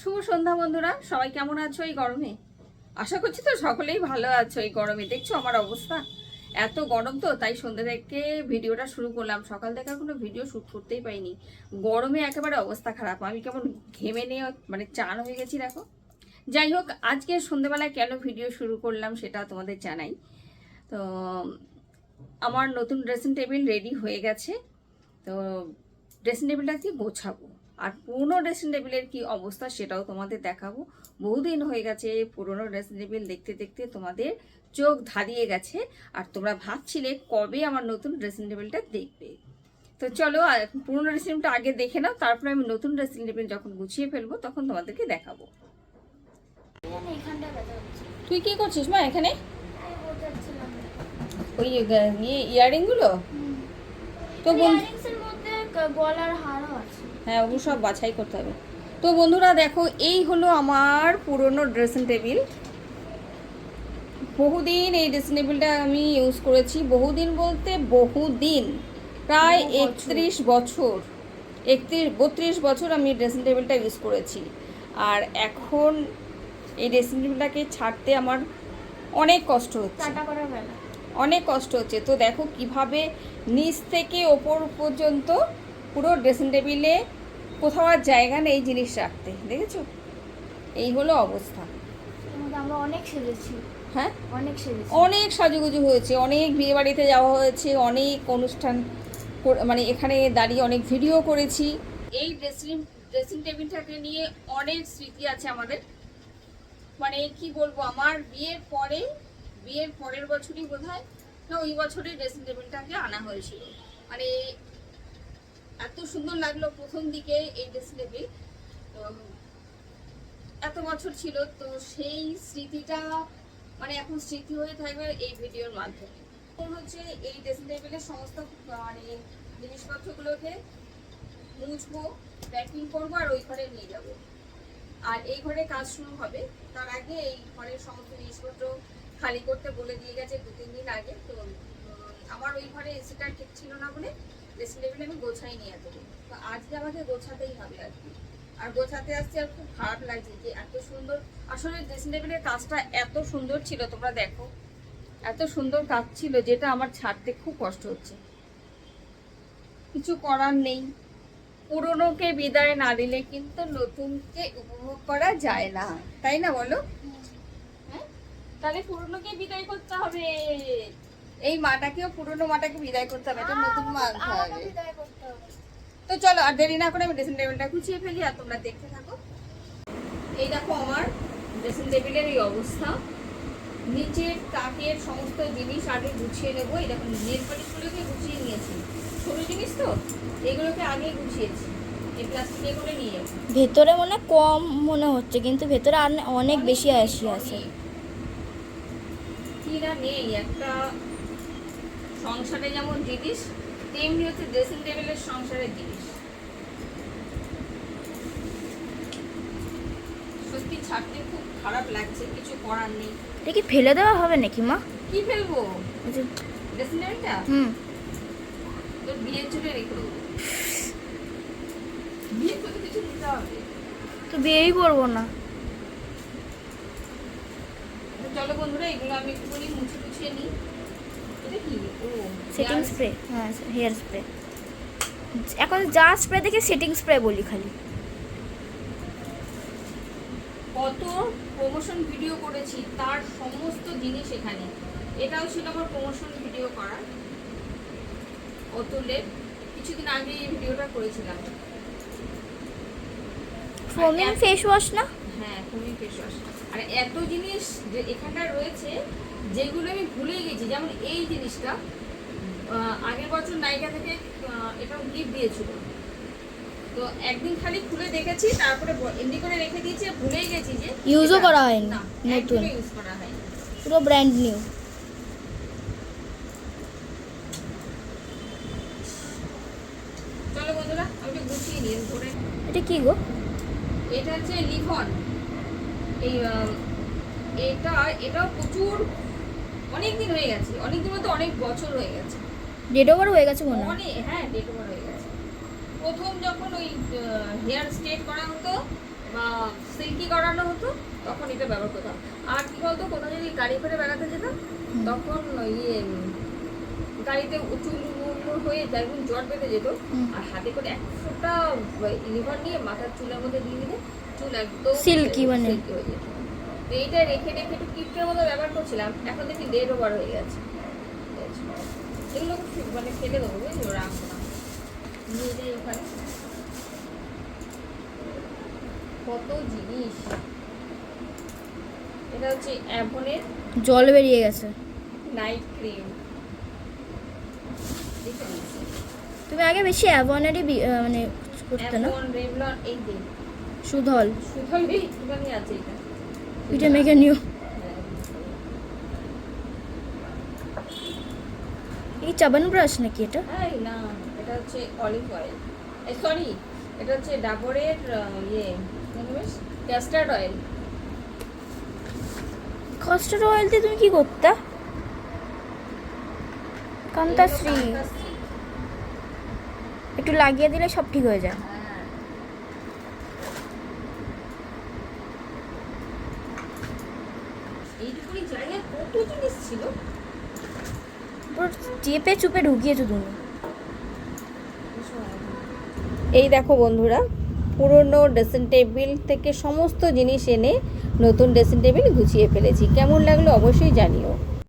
শুভ সন্ধ্যা বন্ধুরা, সবাই কেমন আছো এই গরমে? আশা করছি তো সকলেই ভালো আছো এই গরমে। দেখছ আমার অবস্থা? এত গরম তো, তাই সন্ধ্যা থেকে ভিডিওটা শুরু করলাম। সকাল থেকে কোনো ভিডিও শ্যুট করতেই পাইনি। গরমে একেবারে অবস্থা খারাপ। আমি কেমন ঘেমে নিয়ে মানে চান হয়ে গেছি, দেখো। যাই হোক, আজকে সন্ধ্যেবেলায় কেন ভিডিও শুরু করলাম সেটা তোমাদের জানাই। তো, আমার নতুন ড্রেসিং টেবিল রেডি হয়ে গেছে। তো ড্রেসিং টেবিলটা কি গোছাবো। আর পুরনো ড্রেসিং টেবিলের কি অবস্থা সেটাও তোমাদের দেখাবো। বহুদিন হয়ে গেছে পুরনো ড্রেসিং টেবিল দেখতে দেখতে তোমাদের চোখ ধারিয়ে গেছে আর তোমরা ভাবছিলে কবে আমার নতুন ড্রেসিং টেবিলটা দেখবে। তো চলো আর পুরনো ড্রেসিং টেবিলটা আগে দেখে নাও তারপরে আমি নতুন ড্রেসিং টেবিল যখন গুছিয়ে ফেলব তখন তোমাদেরকে দেখাবো। তুই কি করছিস মা এখানে? ওই গ- ইয়ে ইয়ারিংগুলো তো গলার হারও আছে। হ্যাঁ ওগুলো সব বাছাই করতে হবে। তো বন্ধুরা দেখো এই হলো আমার পুরনো ড্রেসিং টেবিল বহুদিন এই ড্রেসিং টেবিলটা আমি ইউজ করেছি বহুদিন বলতে বহুদিন প্রায় একত্রিশ বছর একত্রিশ বত্রিশ বছর আমি ড্রেসিং টেবিলটা ইউজ করেছি। আর এখন এই ড্রেসিং টেবিলটাকে ছাড়তে আমার অনেক কষ্ট হচ্ছে। অনেক কষ্ট হচ্ছে। তো দেখো কীভাবে নিচ থেকে ওপর পর্যন্ত পুরো ড্রেসিং টেবিলে কোথাও আর জায়গা নেই জিনিস রাখতে দেখেছ? এই হলো অবস্থা। আমরা অনেক সেজেছি। হ্যাঁ? অনেক সেজেছি। অনেক সাজুগুজু হয়েছে অনেক বিয়ে বাড়িতে যাওয়া হয়েছে অনেক অনুষ্ঠান মানে এখানে দাঁড়িয়ে অনেক ভিডিও করেছি। এই ড্রেসিং ড্রেসিং টেবিলটাকে নিয়ে অনেক স্মৃতি আছে আমাদের। মানে কি বলব আমার বিয়ের পরে বিয়ের পরের বছরই বোধ হয় ওই বছরই ড্রেসিং টেবিলটাকে আনা হয়েছিল। মানে এত সুন্দর লাগল প্রথম দিকে এই ড্রেসিং তো এত বছর ছিল, তো সেই স্মৃতিটা মানে এখন স্মৃতি হয়ে থাকবে এই ভিডিওর মাধ্যমে। হচ্ছে এই ড্রেসিং টেবিলের সমস্ত মানে জিনিসপত্রগুলোকে মুছবো প্যাকিং করব আর ওই ঘরে নিয়ে যাব। আর এই ঘরে কাজ শুরু হবে। তার আগে এই ঘরের সমস্ত জিনিসপত্র খালি করতে বলে দিয়ে গেছে দু তিন দিন আগে। তো আমার ওই ঘরে এসিটা ঠিক ছিল না বলে ড্রেসিং টেবিল আমি গোছাই নিয়ে এতদিন। তো আজকে আমাকে গোছাতেই হবে আর কি। আর গোছাতে আসছে আর খুব খারাপ লাগছে যে এত সুন্দর, আসলে ড্রেসিং টেবিলের কাজটা এত সুন্দর ছিল, তোমরা দেখো। এত সুন্দর কাজ ছিল যেটা আমার ছাড়তে খুব কষ্ট হচ্ছে। কিছু করার নেই। পুরনোকে বিদায় না দিলে কিন্তু নতুনকে উপভোগ করা যায় না। তাই না বলো? হ্যাঁ? তাহলে পুরনোকে বিদায় করতে হবে। এই মাটাকেও পুরনো মাটাকে বিদায় করতে হবে এটা নতুন মা আনতে হবে করতে হবে। তো চলো আর দেরি না করে আমি ড্রেসিং টেবিলটা গুছিয়ে ফেলি আর তোমরা দেখতে থাকো। এই দেখো আমার ড্রেসিং টেবিলের এই অবস্থা। নিচের তাকের সমস্ত জিনিস আগে গুছিয়ে নেব। এই দেখো নেল পালিশগুলোকে গুছিয়ে নিয়েছি। ছোটো জিনিস তো এগুলোকে আগে গুছিয়েছি। এই প্লাস্টিকে নিয়ে ভেতরে মনে হয় কম মনে হচ্ছে কিন্তু ভেতরে আর অনেক বেশি আসি আছে। কি না নেই একটা সংসারে যেমন জিনিস তেমনি হচ্ছে ড্রেসিং টেবিলের সংসারের জিনিস সত্যি ছাড়তে খুব খারাপ লাগছে কিছু করার নেই। এটা কি ফেলে দেওয়া হবে নাকি মা? কি ফেলব? ড্রেসিং টেবিলটা হুম। তোর বিয়ের জন্য রেখে দেবো। বিয়ে করতে কিছু দিতে হবে। তো বিয়েই করব না। চলো বন্ধুরা এগুলো আমি একটুখানি মুছে মুছিয়ে নিই। সেটিং স্প্রে হ্যাঁ হেয়ার স্প্রে এখন যা স্প্রে দেখে সেটিং স্প্রে বলি খালি। কত প্রমোশন ভিডিও করেছি তার সমস্ত জিনিস এখানে। এটাও ছিল আমার প্রমোশন ভিডিও করার। অতুলের। কিছুদিন আগে এই ভিডিওটা করেছিলাম। ফোমিং ফেস ওয়াশ না? হ্যাঁ খুবই ফেস ওয়াশ আর এত জিনিস যে এখানটা রয়েছে যেগুলো আমি ভুলে গেছি যেমন এই জিনিসটা আগের বছর নায়িকা থেকে এটা গিফট দিয়েছিল। তো একদিন খালি খুলে দেখেছি তারপরে এমনি করে রেখে দিয়েছি ভুলেই গেছি যে Use ও এটা- করা হয়নি, না নতুন। ইউজ করা হয়নি। পুরো ব্র্যান্ড নিউ চলো বন্ধুরা আমি গুছিয়ে নিই ধরে এটা কি গো? এটা হচ্ছে লিভন। এই এটা এটাও প্রচুর অনেক দিন হয়ে গেছে অনেক দিন বলতে অনেক বছর হয়ে গেছে। ডেট ওভার হয়ে গেছে মনে হয়? হ্যাঁ ডেট ওভার হয়ে গেছে। প্রথম যখন ওই হেয়ার স্ট্রেট করা হতো বা সিল্কি করানো হতো তখন এটা ব্যবহার করতাম। আর কি বলতো কোথাও যদি গাড়ি করে বেড়াতে যেতাম তখন ইয়ে গাড়িতে চুল হয়ে যেমন জট বেঁধে যেত। আর হাতে করে এক ফোঁটা লিভার নিয়ে মাথার চুলের মধ্যে দিয়ে দিলে চুল একদম Silky মানে। silky হয়ে যেত। এইটা রেখে রেখে একটু কিপটের মতো ব্যবহার করছিলাম এখন দেখি দেড় ওভার হয়ে গেছে। এগুলো মানে ফেলে দেবো বুঝলি? রাখব না। নিয়ে যাই ওখানে। কত জিনিস। এটা হচ্ছে অ্যাভনের জল বেরিয়ে গেছে। নাইট ক্রিম তুমি আগে বেশি অ্যাভনেরই মানে করতে না? রেভলন এই যে। সুধল। সুধল একটুখানি আছে এটা। পিঠে মেখে নিও। হ্যাঁ। এই চাবান ব্রাশ নাকি এটা? এই না এটা হচ্ছে অলিভ অয়েল এই সরি এটা হচ্ছে ডাবরের ইয়ে ক্যাস্টার্ড অয়েল কাস্টার্ড অয়েল দিয়ে তুমি কি করতে? কান্তাশ্রী। একটু লাগিয়ে দিলে সব ঠিক হয়ে যায় হ্যাঁ। এইটুকুনি জিনিস ছিল। চেপে চুপে ঢুকিয়েছো তুমি। এই দেখো বন্ধুরা, পুরনো ড্রেসিং টেবিল থেকে সমস্ত জিনিস এনে নতুন ড্রেসিং টেবিল গুছিয়ে ফেলেছি। কেমন লাগল অবশ্যই জানিও।